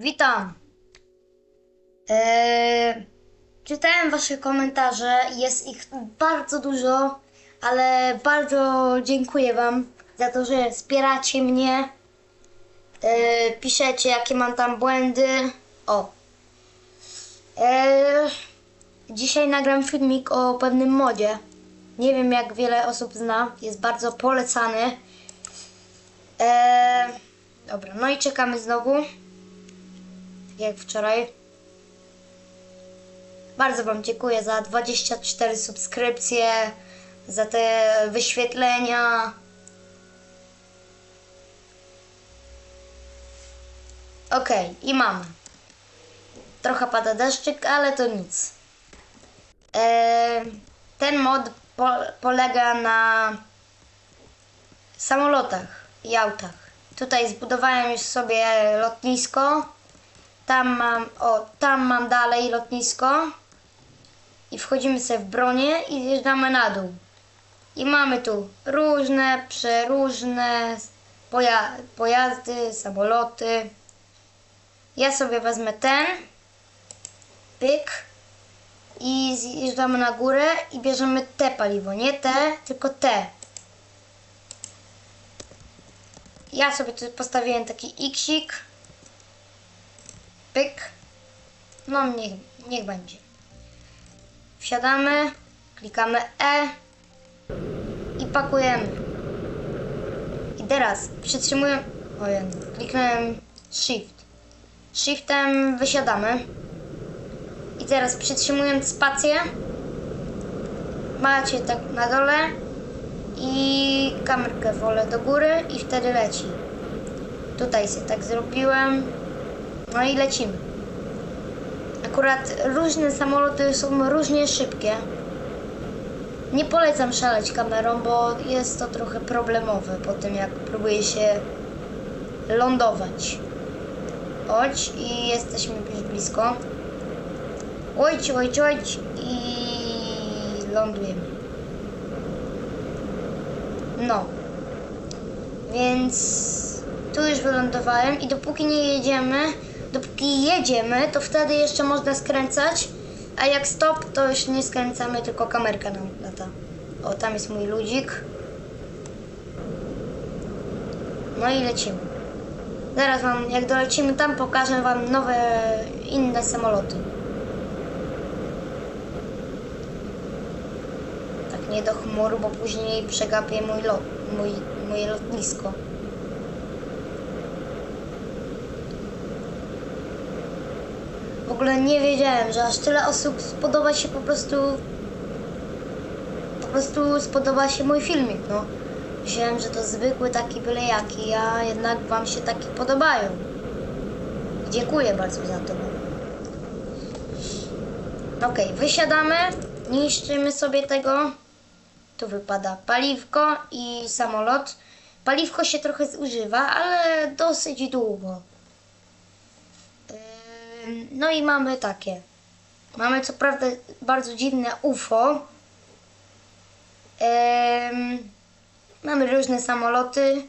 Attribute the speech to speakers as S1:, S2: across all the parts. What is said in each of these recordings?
S1: Witam. Eee, czytałem Wasze komentarze, jest ich bardzo dużo, ale bardzo dziękuję Wam za to, że wspieracie mnie. Eee, piszecie, jakie mam tam błędy. O. Eee, dzisiaj nagram filmik o pewnym modzie. Nie wiem, jak wiele osób zna, jest bardzo polecany. Eee, dobra, no i czekamy znowu jak wczoraj. Bardzo Wam dziękuję za 24 subskrypcje, za te wyświetlenia. Okej, i mamy. Trochę pada deszczyk, ale to nic. Eee, ten mod po, polega na samolotach i autach. Tutaj zbudowałem już sobie lotnisko. Tam mam, o, tam mam dalej lotnisko. I wchodzimy sobie w bronię i zjeżdżamy na dół. I mamy tu różne, przeróżne poja pojazdy, samoloty. Ja sobie wezmę ten. Pyk. I zjeżdżamy na górę i bierzemy te paliwo. Nie te, tylko te. Ja sobie tu postawiłem taki xik. Pyk. No niech, niech będzie. Wsiadamy, klikamy E i pakujemy. I teraz przytrzymuję. Ojej, kliknąłem Shift. Shiftem wysiadamy. I teraz przytrzymując spację macie tak na dole i kamerkę wolę do góry i wtedy leci. Tutaj sobie tak zrobiłem. No i lecimy. Akurat różne samoloty są różnie szybkie. Nie polecam szaleć kamerą, bo jest to trochę problemowe po tym, jak próbuje się lądować. Chodź i jesteśmy już blisko. Ojć, ojć, ojć i lądujemy. No. Więc tu już wylądowałem i dopóki nie jedziemy, dopóki jedziemy, to wtedy jeszcze można skręcać, a jak stop, to już nie skręcamy, tylko kamerka nam lata. O, tam jest mój ludzik. No i lecimy. Zaraz wam, jak dolecimy tam, pokażę wam nowe, inne samoloty. Tak nie do chmur, bo później przegapię mój lot, mój, moje lotnisko. W ogóle nie wiedziałem, że aż tyle osób spodoba się po prostu. Po prostu spodoba się mój filmik, no. Myślałem, że to zwykły taki byle jaki, a jednak Wam się takie podobają. Dziękuję bardzo za to. Okej, wysiadamy, niszczymy sobie tego. Tu wypada paliwko i samolot. Paliwko się trochę zużywa, ale dosyć długo. No i mamy takie. Mamy co prawda bardzo dziwne UFO. Mamy różne samoloty.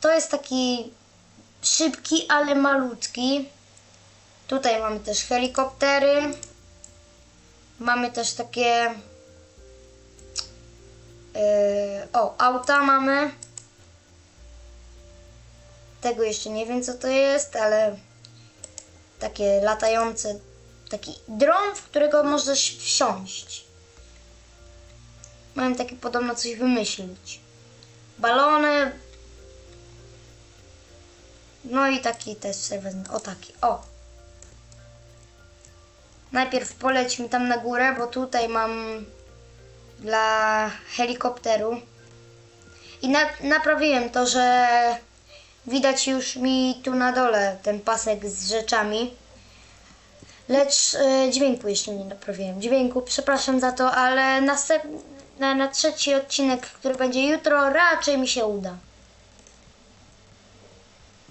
S1: To jest taki szybki, ale malutki. Tutaj mamy też helikoptery. Mamy też takie. Yy, o, auta mamy. Tego jeszcze nie wiem co to jest, ale takie latające, taki dron, w którego możesz wsiąść. Mają takie podobno coś wymyślić. Balony. No i taki też. O taki, o. Najpierw polećmy tam na górę, bo tutaj mam dla helikopteru. I na, naprawiłem to, że widać już mi tu na dole ten pasek z rzeczami. Lecz e, dźwięku jeszcze nie naprawiłem. Dźwięku, przepraszam za to, ale następ, na, na trzeci odcinek, który będzie jutro, raczej mi się uda.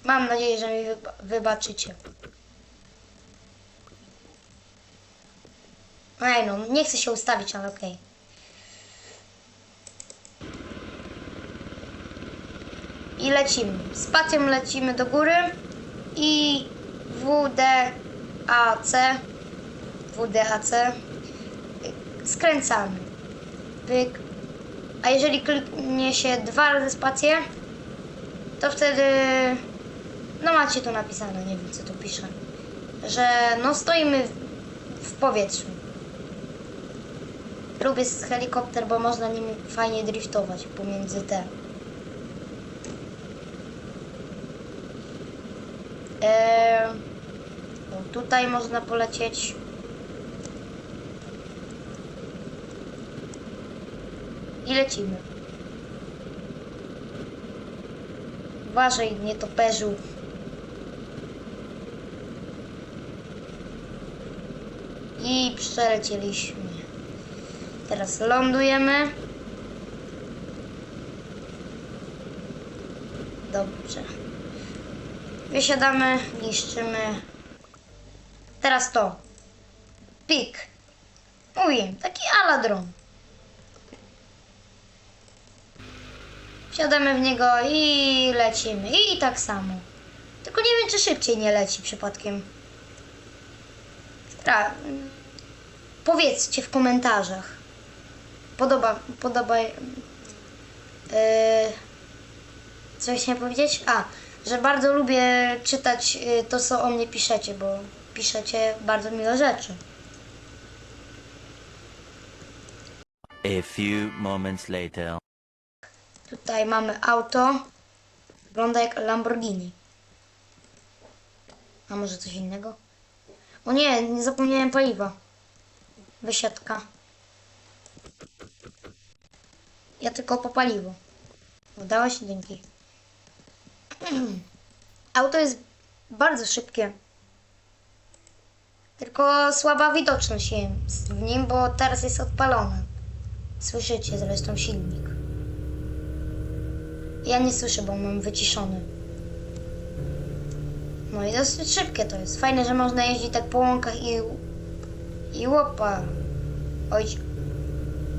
S1: Mam nadzieję, że mi wyba- wybaczycie. Ej no, nie chcę się ustawić, ale okej. I lecimy. Spacją lecimy do góry i WDAC WDAC skręcamy. Pyk. A jeżeli kliknie się dwa razy spację, to wtedy no macie tu napisane, nie wiem co tu pisze, że no stoimy w, powietrzu. Lubię helikopter, bo można nim fajnie driftować pomiędzy te. O, tutaj można polecieć. I lecimy. Uważaj, nie toperzu. I przelecieliśmy. Teraz lądujemy. Dobrze. Wysiadamy, niszczymy. Teraz to. Pik. Mówię, taki aladron. Wsiadamy w niego i lecimy. I tak samo. Tylko nie wiem, czy szybciej nie leci przypadkiem. Tra- Powiedzcie w komentarzach. Podoba, podoba. Yy, coś chciałem powiedzieć? A, że bardzo lubię czytać yy, to, co o mnie piszecie, bo piszecie bardzo miłe rzeczy.
S2: A few moments later.
S1: Tutaj mamy auto. Wygląda jak Lamborghini. A może coś innego? O nie, nie zapomniałem paliwa. Wysiadka. Ja tylko po paliwo. Udało się, dzięki. Auto jest bardzo szybkie. Tylko słaba widoczność jest w nim, bo teraz jest odpalone. Słyszycie zresztą silnik. Ja nie słyszę, bo mam wyciszony. No i dosyć szybkie to jest. Fajne, że można jeździć tak po łąkach i... I łopa. Oj.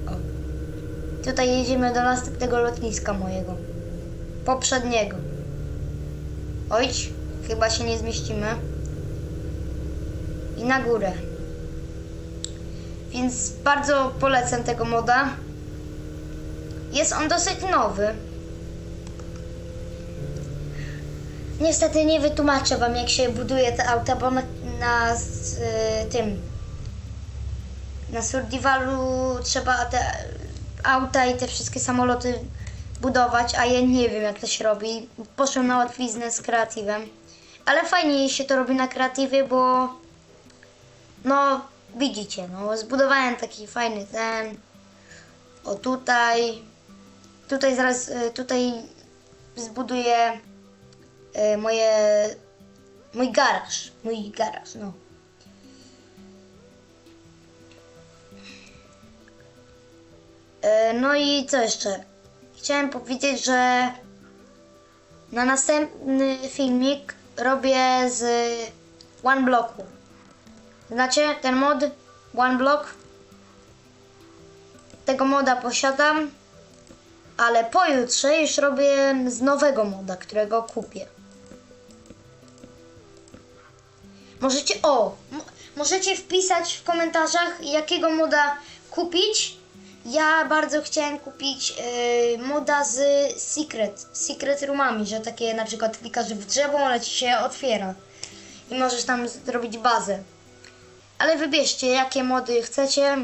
S1: O. Tutaj jedziemy do następnego lotniska mojego. Poprzedniego. Oj. Chyba się nie zmieścimy. I na górę. Więc bardzo polecam tego moda. Jest on dosyć nowy. Niestety nie wytłumaczę wam jak się buduje te auta, bo na, na y, tym na Survivalu trzeba te auta i te wszystkie samoloty budować, a ja nie wiem jak to się robi. Poszłem na łatwiznę z kreatywem. Ale fajnie się to robi na kreatywie, bo no widzicie, no zbudowałem taki fajny ten o tutaj tutaj zaraz y, tutaj zbuduję e, moje. mój garaż. Mój garaż, no. E, no i co jeszcze? Chciałem powiedzieć, że na następny filmik robię z One Blocku. Znacie ten mod One Block? Tego moda posiadam, ale pojutrze już robię z nowego moda, którego kupię. Możecie, o, możecie wpisać w komentarzach, jakiego moda kupić. Ja bardzo chciałem kupić yy, moda z Secret, Secret Roomami, że takie na przykład klikasz w drzewo, one ci się otwiera i możesz tam zrobić bazę. Ale wybierzcie, jakie mody chcecie,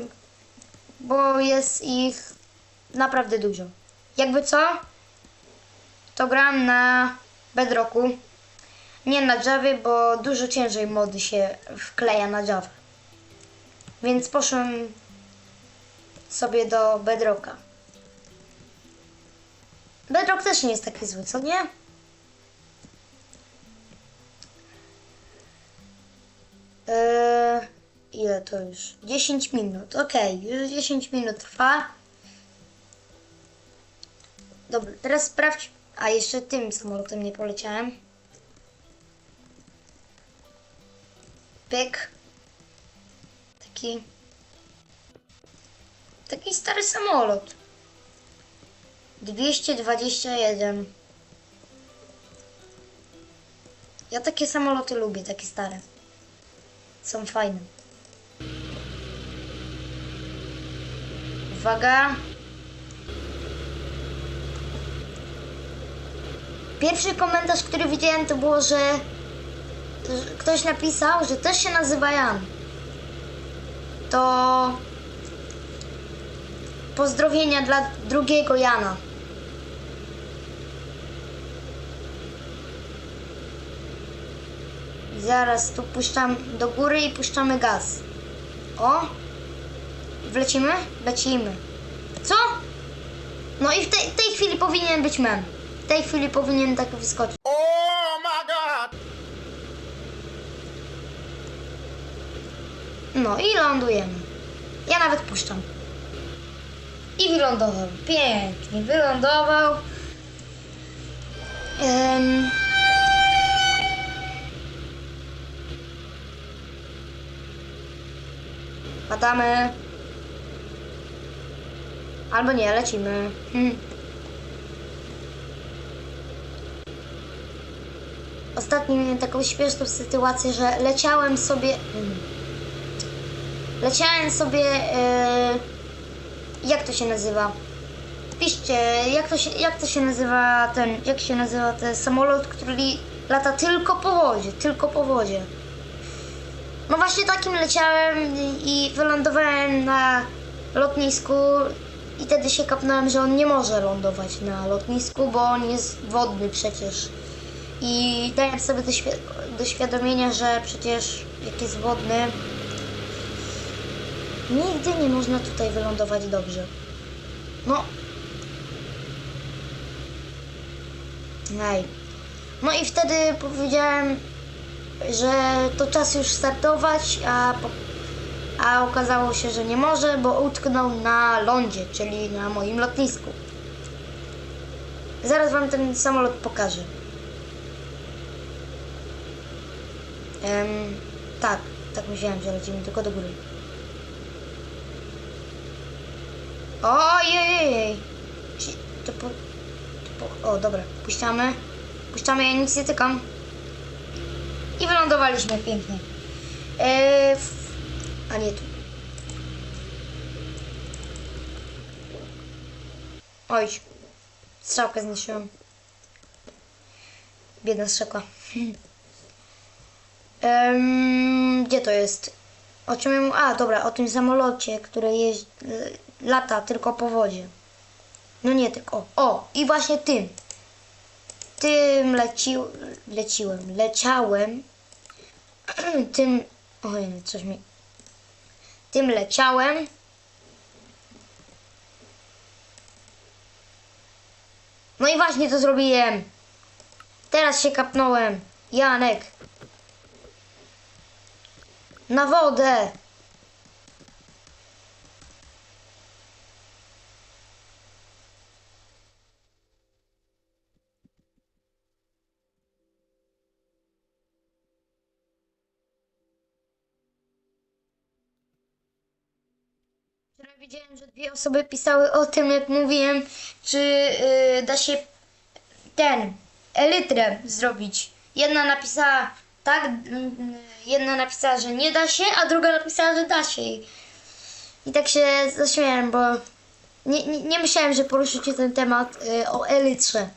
S1: bo jest ich naprawdę dużo. Jakby co, to gram na Bedrocku. Nie na Javie, bo dużo ciężej mody się wkleja na Java. Więc poszłem sobie do Bedrocka. Bedrock też nie jest taki zły, co nie? Eee, ile to już? 10 minut. Okej, już 10 minut trwa. Dobra, teraz sprawdź. A jeszcze tym samolotem nie poleciałem. Pyk. Taki. Taki stary samolot. 221. Ja takie samoloty lubię, takie stare. Są fajne. Uwaga. Pierwszy komentarz, który widziałem, to było, że ktoś napisał, że też się nazywa Jan. To pozdrowienia dla drugiego Jana. Zaraz tu puszczam do góry i puszczamy gaz. O! Wlecimy? Lecimy. Co? No i w tej, tej chwili powinien być mem. W tej chwili powinien tak wyskoczyć.
S3: Oh my God!
S1: No i lądujemy. Ja nawet puszczam. I wylądował. Pięknie wylądował. Em. Padamy. Albo nie, lecimy. Hmm. Ostatnio miałem taką śmieszną sytuację, że leciałem sobie... Hmm. Leciałem sobie. e, jak to się nazywa? Piszcie, jak to, się, jak to się nazywa ten. Jak się nazywa ten samolot, który lata tylko po wodzie, tylko po wodzie. No właśnie takim leciałem i, wylądowałem na lotnisku i wtedy się kapnąłem, że on nie może lądować na lotnisku, bo on jest wodny przecież. I dałem sobie do, świ- do świadomienia, że przecież jak jest wodny, Nigdy nie można tutaj wylądować dobrze. No. Ej. No i wtedy powiedziałem, że to czas już startować, a, a okazało się, że nie może, bo utknął na lądzie, czyli na moim lotnisku. Zaraz wam ten samolot pokażę. Em, tak, tak myślałem, że lecimy tylko do góry. Ojej! To po, to po... O, dobra, puściamy. Puszczamy, ja nic nie tykam. I wylądowaliśmy pięknie. Eee. A nie tu. Oj, strzałkę zniszczyłem. Biedna strzałka. Em, gdzie to jest? O czym ja mówię? A, dobra, o tym samolocie, który y, lata tylko po wodzie. No nie tylko. O, i właśnie tym. Tym leci, leciłem, leciałem. tym, oj, coś mi. Tym leciałem. No i właśnie to zrobiłem. Teraz się kapnąłem. Janek. Na wodę! Wczoraj widziałem, że dwie osoby pisały o tym, jak mówiłem, czy yy, da się ten elytrę zrobić. Jedna napisała tak, jedna napisała, że nie da się, a druga napisała, że da się. I, tak się zaśmiałem, bo nie, nie, nie myślałem, że poruszycie ten temat y, o elytrze.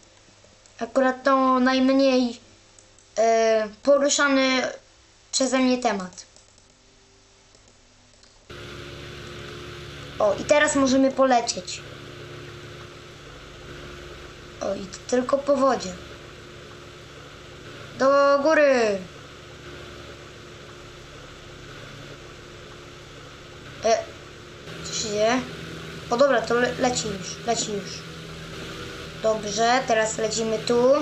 S1: Akurat to najmniej y, poruszany przeze mnie temat. O, i teraz możemy polecieć. O, i tylko po wodzie. Do góry! E, co się dzieje? O dobra, to le leci już, leci już. Dobrze, teraz lecimy tu.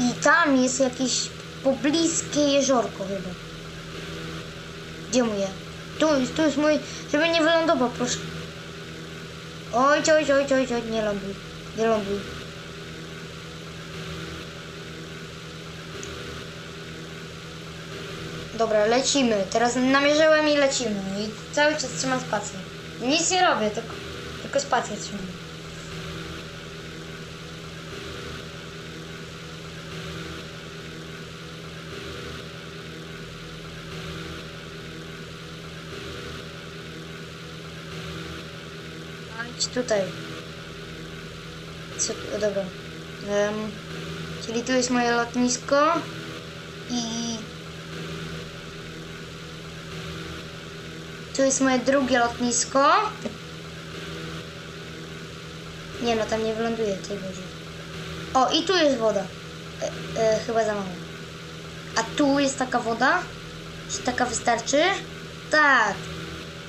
S1: I tam jest jakieś pobliskie jeziorko chyba. Gdzie mój? Tu jest, tu jest mój, żeby nie wylądował, proszę. Oj, oj, oj, oj, oj, nie ląduj, nie ląduj. Dobra, lecimy. Teraz namierzyłem i lecimy. I cały czas trzymam spację. Nic nie robię, tylko, tylko spację trzymam. Tutaj. Co, dobra. Em, czyli tu jest moje lotnisko i tu jest moje drugie lotnisko. Nie no, tam nie wyląduje tej wodzie. O, i tu jest woda. E, e, chyba za mało. A tu jest taka woda? Czy taka wystarczy? Tak.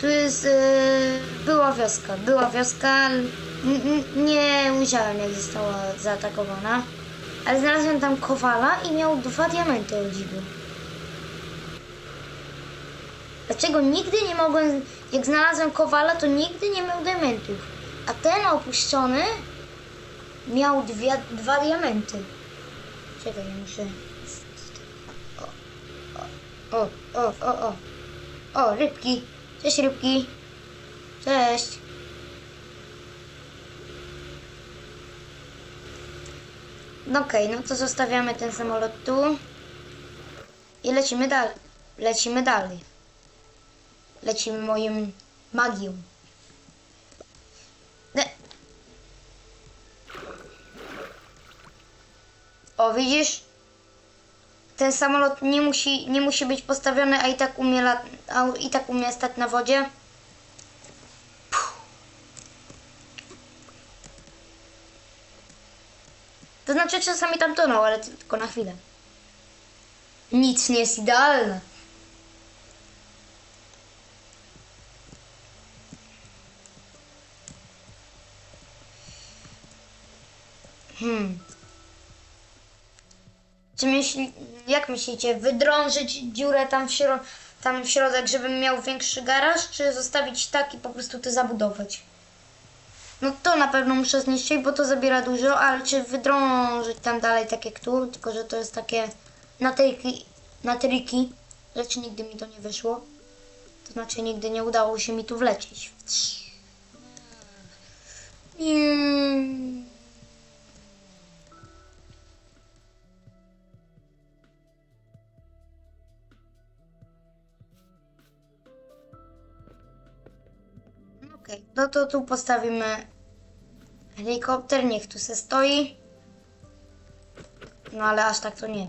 S1: Jest. e, była wioska. Była wioska. Nie ujrzałem, jak została zaatakowana. Ale znalazłem tam kowala i miał dwa diamenty o dziwo. Dlaczego nigdy nie mogłem. Jak znalazłem kowala, to nigdy nie miał diamentów. A ten opuszczony miał dwie, dwa diamenty. Czekaj, muszę. O, o, o, o, o. O, rybki. Cześć, rybki. Cześć. No okej, no to zostawiamy ten samolot tu. I lecimy dalej. Lecimy dalej. Lecimy moim magią. O, widzisz? Ten samolot nie musi, nie musi być postawiony, a i tak umie, lat, a i tak umie stać na wodzie. To znaczy czasami tam tonął, ale tylko na chwilę. Nic nie jest idealne. Hmm. Czy myśli, jak myślicie, wydrążyć dziurę tam w, śro, tam w środek, żebym miał większy garaż, czy zostawić tak i po prostu to zabudować? No to na pewno muszę zniszczyć, bo to zabiera dużo, ale czy wydrążyć tam dalej tak jak tu, tylko że to jest takie na triki, na triki, rzeczy nigdy mi to nie wyszło. To znaczy nigdy nie udało się mi tu wlecieć. Mm. Okej, no to tu postawimy helikopter, niech tu se stoi. No ale aż tak to nie.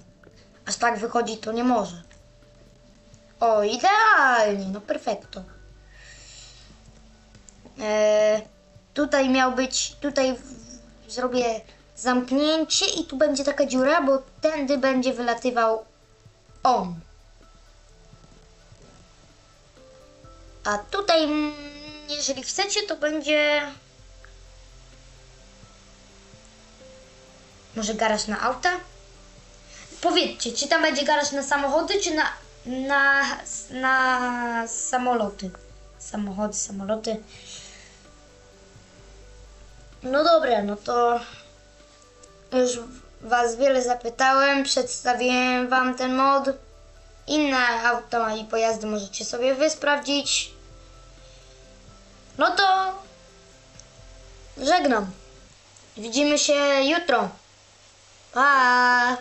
S1: Aż tak wychodzi to nie może. O, idealnie, no perfekto. E, tutaj miał być, tutaj zrobię zamknięcie i tu będzie taka dziura, bo tędy będzie wylatywał on. A tutaj, jeżeli chcecie, to będzie. Może garaż na auta? Powiedzcie, czy tam będzie garaż na samochody, czy na, na, na samoloty? Samochody, samoloty. No dobra, no to już Was wiele zapytałem, przedstawiłem Wam ten mod. Inne auta i pojazdy możecie sobie wy sprawdzić. No to żegnam. Widzimy się jutro. Pa!